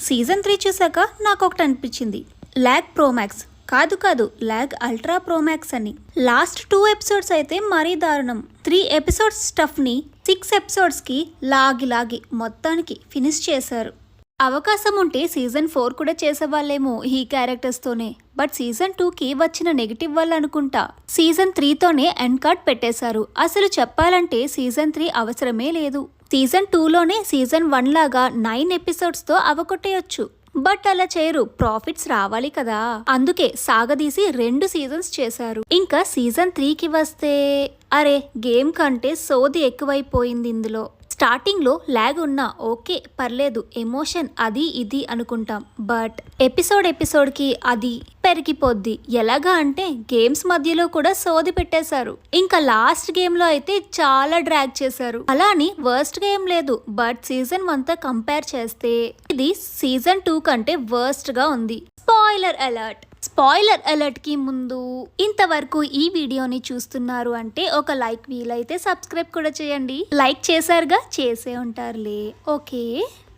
Season three చూసాక నాకు ఒకటి అనిపించింది ల్యాగ్ ప్రోమాక్స్ కాదు కాదు ల్యాగ్ అల్ట్రా ప్రోమాక్స్ అని. లాస్ట్ టూ ఎపిసోడ్స్ అయితే మరీ దారుణం. త్రీ ఎపిసోడ్స్ స్టఫ్ని సిక్స్ ఎపిసోడ్స్కి లాగి లాగి మొత్తానికి ఫినిష్ చేశారు. అవకాశం ఉంటే సీజన్ ఫోర్ కూడా చేసేవాళ్ళేమో ఈ క్యారెక్టర్స్తోనే బట్ సీజన్ టూకి వచ్చిన నెగిటివ్ వల్ల అనుకుంటా. సీజన్ త్రీతోనే ఎండ్ కార్డ్ పెట్టేశారు. అసలు చెప్పాలంటే సీజన్ త్రీ అవసరమే లేదు. సీజన్ టూలోనే సీజన్ వన్ లాగా నైన్ ఎపిసోడ్స్తో అవకొట్టేయొచ్చు బట్ అలా చేయరు. ప్రాఫిట్స్ రావాలి కదా. అందుకే సాగదీసి రెండు సీజన్స్ చేశారు. ఇంకా సీజన్ త్రీకి వస్తే అరే గేమ్ కంటే సోది ఎక్కువైపోయింది ఇందులో. స్టార్టింగ్లో ల్యాగ్ ఉన్నా ఓకే పర్లేదు ఎమోషన్ అది ఇది అనుకుంటాం. బట్ ఎపిసోడ్ ఎపిసోడ్కి అది పెరిగిపోద్ది. ఎలాగా అంటే గేమ్స్ మధ్యలో కూడా సోది పెట్టేశారు. ఇంకా లాస్ట్ గేమ్లో అయితే చాలా డ్రాగ్ చేశారు. అలా అని వర్స్ట్ గేమ్ లేదు బట్ సీజన్ వన్తో కంపేర్ చేస్తే ఇది సీజన్ టూ కంటే వర్స్ట్గా ఉంది. స్పాయిలర్ అలర్ట్ స్పాయిలర్ అలర్ట్కి ముందు ఇంతవరకు ఈ వీడియోని చూస్తున్నారు అంటే ఒక లైక్ వీలైతే సబ్స్క్రైబ్ కూడా చేయండి. లైక్ చేశారుగా చేసే ఉంటారులే. ఓకే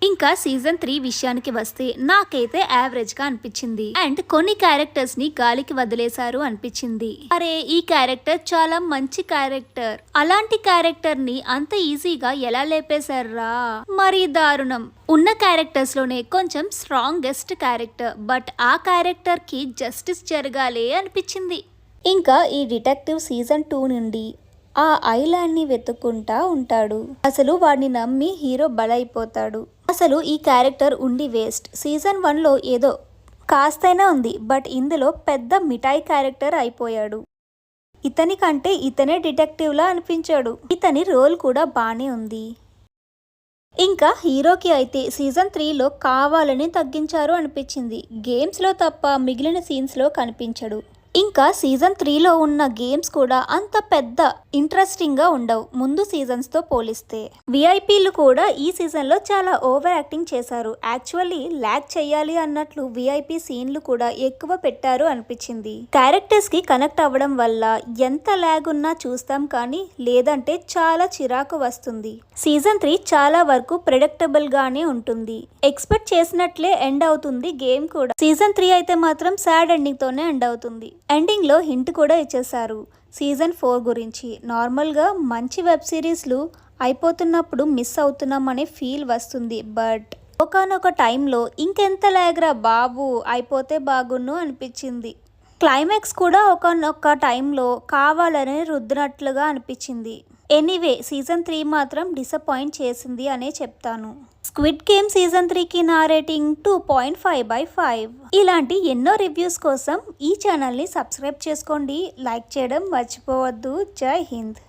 ఇంకా సీజన్ త్రీ విషయానికి వస్తే నాకైతే యావరేజ్గా అనిపించింది. అండ్ కొన్ని క్యారెక్టర్స్ని గాలికి వదిలేశారు అనిపించింది. అరే ఈ క్యారెక్టర్ చాలా మంచి క్యారెక్టర్. అలాంటి క్యారెక్టర్ని అంత ఈజీగా ఎలా లేపేశారా మరీ దారుణం. ఉన్న క్యారెక్టర్స్లోనే కొంచెం స్ట్రాంగెస్ట్ క్యారెక్టర్. బట్ ఆ క్యారెక్టర్కి జస్టిస్ జరగాలి అనిపించింది. ఇంకా ఈ డిటెక్టివ్ సీజన్ టూ నుండి ఆ ఐలాండ్ని వెతుక్కుంటా ఉంటాడు. అసలు వాడిని నమ్మి హీరో బలైపోతాడు. అసలు ఈ క్యారెక్టర్ ఉండి వేస్ట్. సీజన్ వన్లో ఏదో కాస్తైనా ఉంది బట్ ఇందులో పెద్ద మిఠాయి క్యారెక్టర్ అయిపోయాడు. ఇతని కంటే ఇతనే డిటెక్టివ్లా అనిపించాడు. ఇతని రోల్ కూడా బాగానే ఉంది. ఇంకా హీరోకి అయితే సీజన్ త్రీలో కావాలని తగ్గించారు అనిపించింది. గేమ్స్లో తప్ప మిగిలిన సీన్స్లో కనిపించడు. ఇంకా సీజన్ త్రీలో ఉన్న గేమ్స్ కూడా అంత పెద్ద ఇంట్రెస్టింగ్గా ఉండవు ముందు సీజన్స్తో పోలిస్తే. విఐపీలు కూడా ఈ సీజన్లో చాలా ఓవర్ యాక్టింగ్ చేశారు. యాక్చువల్లీ ల్యాక్ చేయాలి అన్నట్లు విఐపీ సీన్లు కూడా ఎక్కువ పెట్టారు అనిపించింది. క్యారెక్టర్స్కి కనెక్ట్ అవ్వడం వల్ల ఎంత ల్యాగ్ ఉన్నా చూస్తాం కానీ లేదంటే చాలా చిరాకు వస్తుంది. సీజన్ త్రీ చాలా వరకు ప్రెడిక్టబుల్ గానే ఉంటుంది. ఎక్స్పెక్ట్ చేసినట్లే ఎండ్ అవుతుంది గేమ్ కూడా. సీజన్ త్రీ అయితే మాత్రం సాడ్ ఎండింగ్ తోనే ఎండ్ అవుతుంది. ఎండింగ్లో హింట్ కూడా ఇచ్చేశారు. సీజన్ ఫోర్ గురించి. నార్మల్గా మంచి వెబ్ సిరీస్లు అయిపోతున్నప్పుడు మిస్ అవుతున్నాం అనే ఫీల్ వస్తుంది. బట్ ఒకనొక టైంలో ఇంకెంత లేగరా బాబు అయిపోతే బాగున్ను అనిపించింది. క్లైమాక్స్ కూడా ఒకనొక టైంలో కావాలని రుద్దినట్లుగా అనిపించింది. ఎనీవే సీజన్ త్రీ మాత్రం డిసప్పాయింట్ చేసింది అనే చెప్తాను. స్క్విడ్ గేమ్ సీజన్ త్రీకి నా rating two point five by five. ఇలాంటి ఎన్నో రివ్యూస్ కోసం ఈ ఛానల్ని సబ్స్క్రైబ్ చేసుకోండి. లైక్ చేయడం మర్చిపోవద్దు. జై హింద్.